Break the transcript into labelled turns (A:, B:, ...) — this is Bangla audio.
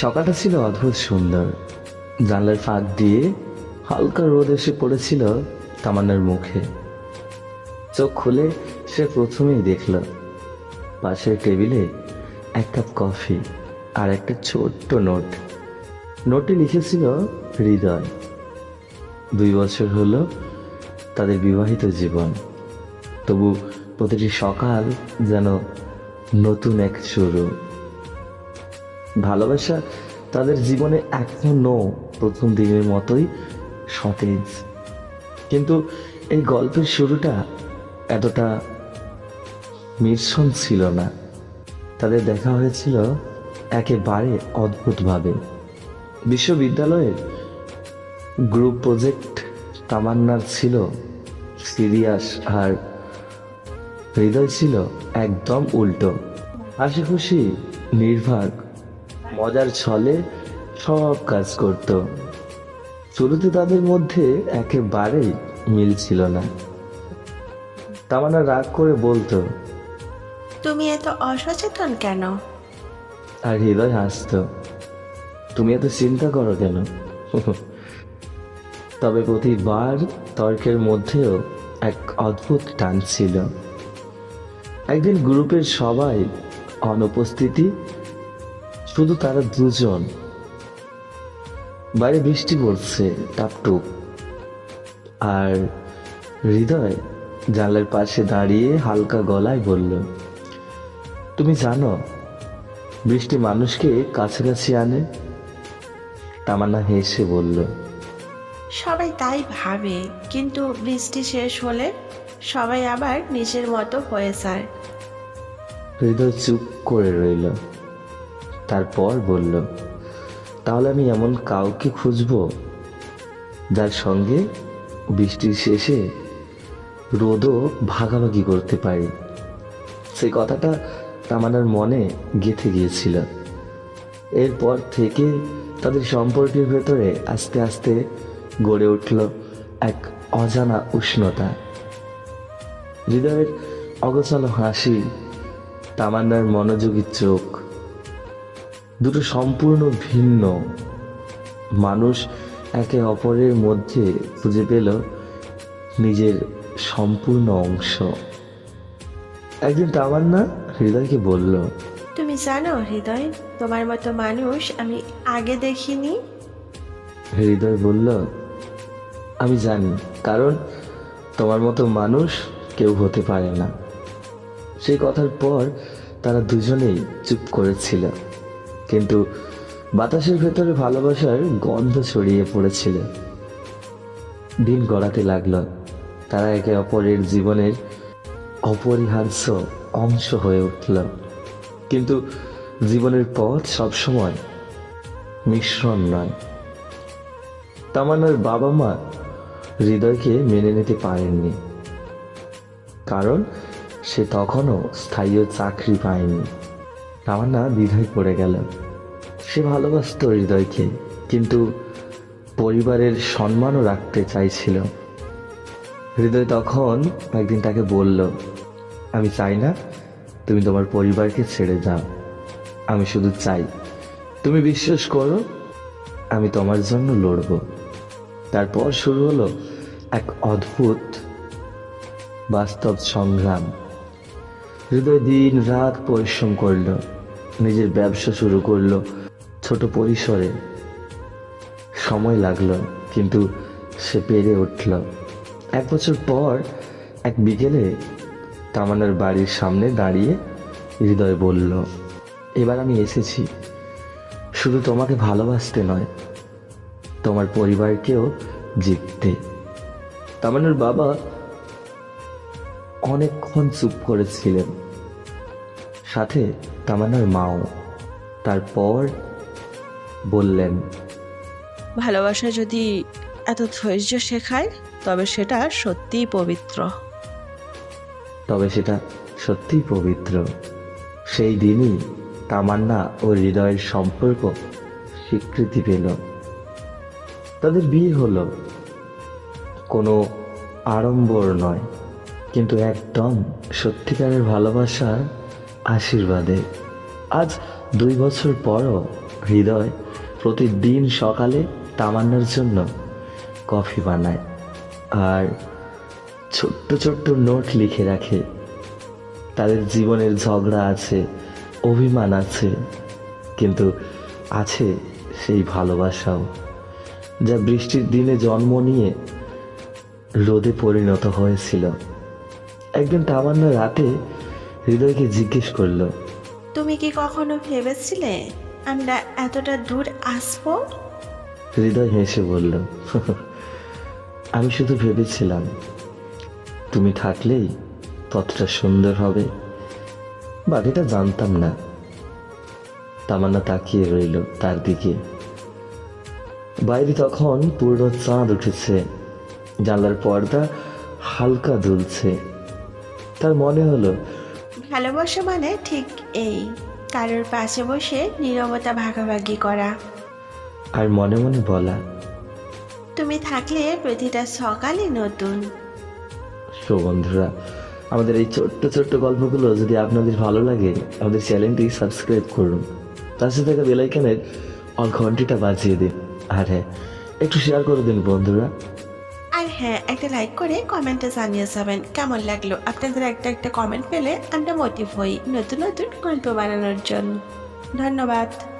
A: সকালটা ছিল অদ্ভুত সুন্দর। জানলার ফাঁক দিয়ে হালকা রোদ এসে পড়েছিল তামান্নার মুখে। চোখ খুলে সে প্রথমেই দেখল, পাশের টেবিলে এক কাপ কফি আর একটা ছোট্ট নোট। নোটে লিখেছিল হৃদয়। দুই বছর হলো তাদের বিবাহিত জীবন। তবু প্রতিটি সকাল যেন নতুন এক শুরু ভালোবাসা তাদের জীবনে এখনও প্রথম দিনের মতোই সতেজ। কিন্তু এই গল্পের শুরুটা এতটা মিশ্রণ ছিল না। তাদের দেখা হয়েছিল একেবারে অদ্ভুতভাবে। বিশ্ববিদ্যালয়ের গ্রুপ প্রজেক্ট তামান্নার ছিল সিরিয়াস আর হৃদয় ছিল একদম উল্টো। হাসি খুশি নির্ভাগ মজার ছলে সব কাজ করত। শুরুতে তাদের মধ্যে একেবারেই মিল ছিল না। তামান্না রাগ করে বলতো
B: তুমি এত অসচেতন কেন?
A: আর হৃদয় হাসত তুমি এত চিন্তা করো কেন? তবে প্রতিবার তর্কের মধ্যেও এক অদ্ভুত টান ছিল। একদিন গ্রুপের সবাই অনুপস্থিতি শুধু তারা দুজন। বাইরে বৃষ্টি পড়ছে টাপটুপ আর হৃদয় জানলার পাশে দাঁড়িয়ে হালকা গলায় বলল তুমি জানো বৃষ্টি মানুষকে কাছাকাছি আনে? তামান্না হেসে বলল
B: সবাই তাই ভাবে কিন্তু বৃষ্টি শেষ হলে সবাই আবার নিজের মতো হয়ে যায়।
A: হৃদয় চুপ করে রইল। তারপর বলল, তাহলে আমি এমন কাউকে খুঁজব যার সঙ্গে বৃষ্টির শেষে রোদও ভাগাভাগি করতে পারি? সেই কথাটা তামান্নার মনে গেঁথে গিয়েছিল। এরপর থেকে তাদের সম্পর্কের ভেতরে আস্তে আস্তে গড়ে উঠল এক অজানা উষ্ণতা। হৃদয়ের অগোছালো হাসি তামান্নার মনোযোগী চোখ দুটো সম্পূর্ণ ভিন্ন। মানুষ একে অপরের মধ্যে খুঁজে পেল নিজের সম্পূর্ণ অংশ। একদিন তামান্না হৃদয়কে বলল
B: তুমি জানো হৃদয় তোমার মতো মানুষ আমি আগে দেখিনি?
A: হৃদয় বলল আমি জানি কারণ তোমার মতো মানুষ কেউ হতে পারে না। সেই কথার পর তারা দুজনেই চুপ করেছিল। কিন্তু বাতাসের ভেতরে ভালোবাসার গন্ধ ছড়িয়ে পড়েছিল। দিন গড়াতে লাগল। তারা একে অপরের জীবনের অপরিহার্য অংশ হয়ে উঠল। কিন্তু জীবনের পথ সবসময় মিশ্রণ নয়। তামান্নার বাবা মা হৃদয়কে মেনে নিতে পারেননি। কারণ সে তখনও স্থায়ী চাকরি পায়নি। তামান্না দ্বিধায় পড়ে গেল। সে ভালোবাসত হৃদয়কে, কিন্তু পরিবারের সম্মানও রাখতে চাইছিল। হৃদয় তখন একদিন তাকে বলল, আমি চাই না তুমি তোমার পরিবারকে ছেড়ে যাও। আমি শুধু চাই, তুমি বিশ্বাস করো, আমি তোমার জন্য লড়ব। তারপর শুরু হলো এক অদ্ভুত বাস্তব সংগ্রাম। হৃদয় দিন রাত পরিশ্রম করল। নিজের ব্যবসা শুরু করল। ছোট পরিসরে সময় লাগল, কিন্তু সে পেরে উঠল। এক বছর পর এক বিকেলে তামান্নার বাড়ির সামনে দাঁড়িয়ে হৃদয় বলল, এবার আমি এসেছি। শুধু তোমাকে ভালোবাসতে নয়, তোমার পরিবারকেও জিততে। তামান্নার বাবা অনেকক্ষণ চুপ করেছিলেন। সাথে তামান্নার মাও তারপর বললেন
B: ভালোবাসা যদি এত ধৈর্য শেখায় তবে সেটা সত্যিই পবিত্র।
A: তবে সেটা সত্যিই পবিত্র। সেই দিনই তামান্না ও হৃদয়ের সম্পর্ক স্বীকৃতি পেল। তাদের বিয়ে হলো। কোনো আড়ম্বর নয় কিন্তু একদম সত্যিকারের ভালোবাসার আশীর্বাদে। আজ দুই বছর পরও হৃদয় প্রতিদিন সকালে তামান্নার জন্য কফি বানায় আর ছোট্ট ছোট্ট নোট লিখে রাখে। তাদের জীবনের ঝগড়া আছে, অভিমান আছে, কিন্তু আছে সেই ভালোবাসাও যা বৃষ্টির দিনে জন্ম নিয়ে রোদে পরিণত হয়েছিল। একদিন তামান্না রাতে হৃদয়কে জিজ্ঞেস করল
B: তুমি কি কখনো ভেবেছিলে আমরা এতটা দূর আসব?
A: হৃদয় হেসে বলল আমি শুধু ভেবেছিলাম তুমি থাকলেই ততটা সুন্দর হবে। বাকিটা জানতাম না। তামান্না তাকিয়ে রইল তার দিকে। বাইরে তখন পূর্ণ চাঁদ উঠেছে জানলার পর্দা হালকা দুলছে। তার মনে হলো
B: ভালোবাসা মানে ঠিক এই কারোর পাশে বসে নীরবতা ভাগাভাগি করা।
A: আর মনে মনে বলা
B: তুমি থাকলে প্রতিটা সকালই নতুন।
A: সো বন্ধুরা আমাদের এই ছোট্ট ছোট্ট গল্পগুলো যদি আপনাদের ভালো লাগে আমাদের চ্যানেলটি সাবস্ক্রাইব করুন। তার সাথে থাকা বেলাইকানের অল ঘন্টিটা বাজিয়ে দিন। আর হ্যাঁ একটু শেয়ার করে দিন বন্ধুরা।
B: হ্যাঁ একটা লাইক করে কমেন্টে জানিয়ে যাবেন কেমন লাগল? আপনাদের একটা একটা কমেন্ট পেলে আমরা মোটিভ হই নতুন নতুন গল্প বানানোর জন্য। ধন্যবাদ।